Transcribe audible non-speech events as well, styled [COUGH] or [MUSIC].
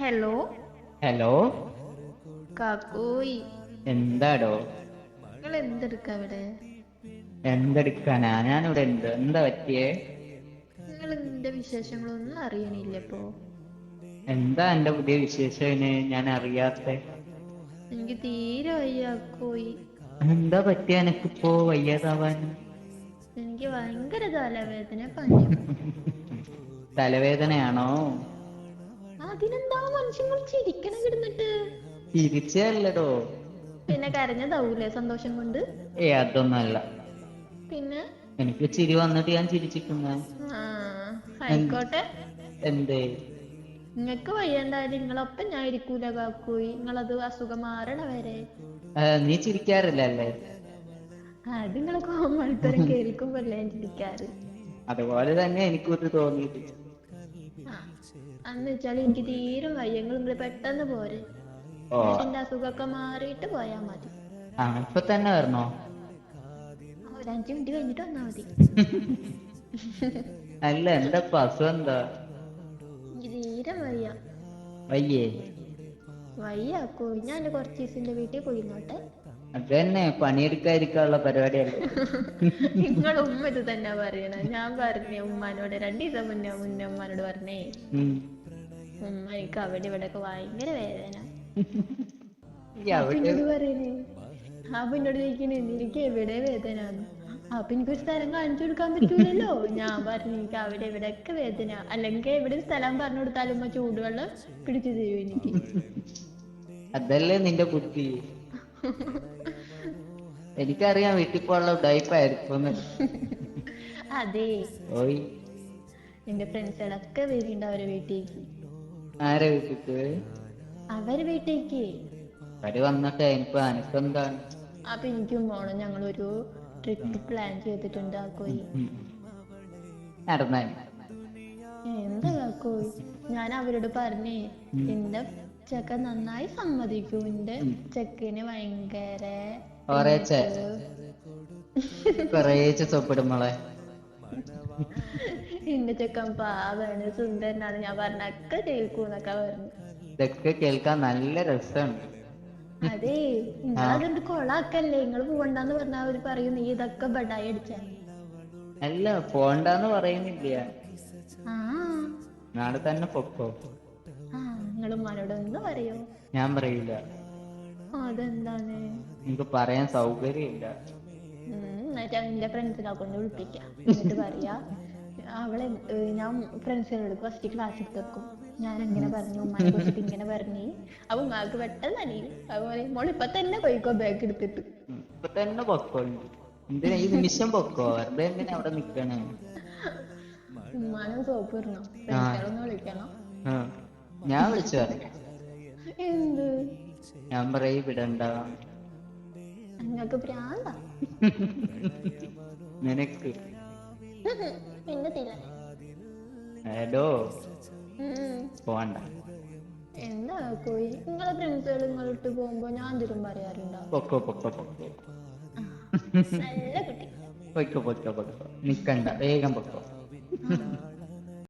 Hello? Hello? കാക്കോയ്. എന്താടോ? നിങ്ങൾ എന്തെടുക്ക ഇവിടെ? എന്തെടുക്കാനാ ഞാനിവിടെ എന്ത്? എന്താ പറ്റിയേ? നിങ്ങൾ എന്റെ വിശേഷങ്ങളൊന്നും അറിയണില്ല ഇപ്പോ. എന്താ എന്റെ പുതിയ വിശേഷം ഞാൻ അറിയാത്ത. എനിക്ക് തീരെ വയ്യാക്കോയി എന്താ പറ്റിയ എനക്കിപ്പോ വയ്യാതാവാൻ? എനിക്ക് ഭയങ്കര തലവേദന പനി. തലവേദനയാണോ? അതിനെന്താ മനുഷ്യങ്ങൾ ചിരിക്കണ കിടന്നിട്ട്? തിരിച്ചല്ലടോ പിന്നെ കരഞ്ഞതാവൂലേ സന്തോഷം കൊണ്ട്? ഏ അതൊന്നല്ല. പിന്നെ? എനിക്ക് ചിരി വന്നിട്ട് ഞാൻ ചിരിച്ചിട്ടുണ്ട്. ആയിക്കോട്ടെ. എന്തേ? നിങ്ങക്ക് വയ്യണ്ടായാലും നിങ്ങളൊപ്പം ഞാൻ ഇരിക്കൂല കാക്കൂയി നിങ്ങളത് അസുഖം മാറണ വരെ. നീ ചിരിക്കാറില്ലല്ലേ? അത് നിങ്ങളെ കോമൾത്തരം കേൾക്കുമ്പല്ലേ ചിരിക്കാറ്. അതുപോലെ തന്നെ എനിക്കൊരു തോന്നിയിട്ട് അന്ന് വെച്ചാൽ എനിക്ക് തീരെ വയ്യ. നിങ്ങൾ നിങ്ങൾ പെട്ടെന്ന് പോരെ. എന്റെ അസുഖമൊക്കെ മാറിയിട്ട് പോയാ മതി. ആ ഇപ്പൊ തന്നെ വരണോ? ഒരു അഞ്ചു മിനിറ്റ് കഴിഞ്ഞിട്ട് വന്നാ മതി. [LAUGHS] അല്ല എന്താ അസുഖം എന്താ എനിക്ക് തീരെ വയ്യ. വയ്യേ? വയ്യ. കോഴി ഞാൻ എന്റെ കുറച്ച് ദിവസത്തിന്റെ വീട്ടിൽ പോയിരുന്നോട്ടെ അത് തന്നെ പണിയെടുക്കാതിരിക്കാനുള്ള പരിപാടിയല്ലേ? [LAUGHS] നിങ്ങൾ ഉമ്മ ഇത് തന്നെ പറയണ. ഞാൻ പറഞ്ഞ ഉമ്മാനോട്. രണ്ടു ദിവസം മുന്നേ മുന്നേ ഉമ്മാനോട് പറഞ്ഞേ. എനിക്ക് അവിടെ ഇവിടെ ഒക്കെ ഭയങ്കര വേദന. എന്നോട് പറയണേ? അപ്പൊ എന്നോട് ചോദിക്കണേ എനിക്ക് എവിടെ വേദന അപ്പൊ എനിക്ക് ഒരു സ്ഥലം കാണിച്ചു കൊടുക്കാൻ പറ്റൂലല്ലോ. ഞാൻ പറഞ്ഞു എനിക്ക് അവിടെ ഇവിടെ ഒക്കെ വേദന. അല്ലെങ്കിൽ എവിടെ സ്ഥലം പറഞ്ഞു കൊടുത്താലും ചൂടുവെള്ളം പിടിച്ചു തരും എനിക്ക്. അതല്ലേ നിന്റെ ബുദ്ധി. എനിക്കറിയാം വീട്ടിൽ പോകാനുള്ള ഉടായ്പായിരിക്കും അതെ. എന്റെ ഫ്രണ്ട്സുകളൊക്കെ വരുന്നുണ്ട് അവരെ വീട്ടിലേക്ക്. ആരെ വീട്ടിക്ക് അവർ വീട്ടിലേക്ക്. അവർ വന്നിട്ട് എനിക്ക് അനക്കെന്താണ് അപ്പൊ എനിക്കും പോണം. ഞങ്ങളൊരു ട്രിപ്പ് പ്ലാൻ ചെയ്തിട്ടുണ്ട് ഉം. നടന്നാ. എന്താ കാക്കോയി ഞാൻ അവരോട് പറഞ്ഞേ എന്റെ ചെക്ക നന്നായി സമ്മതിക്കും. എന്റെ ചെക്കന് ഭയങ്കര കൊറേ ചെപ്പിടുമ്പോളെ സോപ്പിടും മോളെ. [LAUGHS] എന്റെ ചെക്കൻ പാവാണ് സുന്ദരനാണ്. ഞാൻ പറഞ്ഞൊക്കെ കേൾക്കൂന്നൊക്കെ പറഞ്ഞു. ഇതൊക്കെ കേൾക്കാൻ നല്ല രസമുണ്ട് അതെ. നിങ്ങളതുകൊണ്ട് കൊളാക്കല്ലേ. നിങ്ങൾ പോണ്ടെന്ന് പറഞ്ഞാ അവർ പറയും നീ ഇതൊക്കെ ബഡായി അടിച്ച. അല്ല പോണ്ടെന്ന് പറയുന്നില്ല. നാളെ തന്നെ പൊക്കോ? നിങ്ങൾ ഉമ്മാനോട് ഒന്ന് പറയോ? ഞാൻ പറയില്ല അതെന്താണ്? എനിക്ക് പറയാൻ സൗകര്യമില്ല. എന്നിട്ട് എന്റെ ഫ്രണ്ട്സിനെ കൊണ്ട് വിളിപ്പിക്കാം. എന്നിട്ട് പറയാ. അവളെ ഞാൻ ഫ്രണ്ട്സിനോട് ഫസ്റ്റ് ക്ലാസ് എടുത്തേക്കും ഞാൻ എങ്ങനെ പറഞ്ഞു ഉമ്മാനെ കുറിച്ചിട്ട് ഇങ്ങനെ പറഞ്ഞു. അപ്പൊ ഉമ്മാക്ക് പെട്ടെന്ന് അനിയും അതുപോലെ മോൾ ഇപ്പൊ തന്നെ പോയിക്കോ ബാഗ് എടുത്തിട്ട്. ഇപ്പൊ തന്നെ പൊക്കോ എന്തിനാ ഈ നിമിഷം പൊക്കോ? വെറുതെ എന്തിനാ അവിടെ നിക്കണേ? ഉമ്മാനെ സോപ്പ് ഇടണോ. ഫ്രണ്ട്സുകളൊന്ന് വിളിക്കണം. ഞാൻ വിളിച്ചു പറയാം എന്ത്? ഞാൻ പറയും വിടണ്ട. നിങ്ങൾക്ക് പ്രാന്താ. നിനക്ക്. ഉം. പോണ്ട എന്താ കോയി? നിങ്ങളെ ഫ്രണ്ട്സുകൾ നിങ്ങളിട്ട് പോകുമ്പോ ഞാൻ തരും പറയാറുണ്ടോ? പൊക്കോ പൊക്കോ പൊക്കോ. നല്ല കുട്ടി. പൊയ്ക്കോ പൊയ്ക്കോ പൊയ്ക്കോ. നിക്കണ്ട വേഗം പൊക്കോ.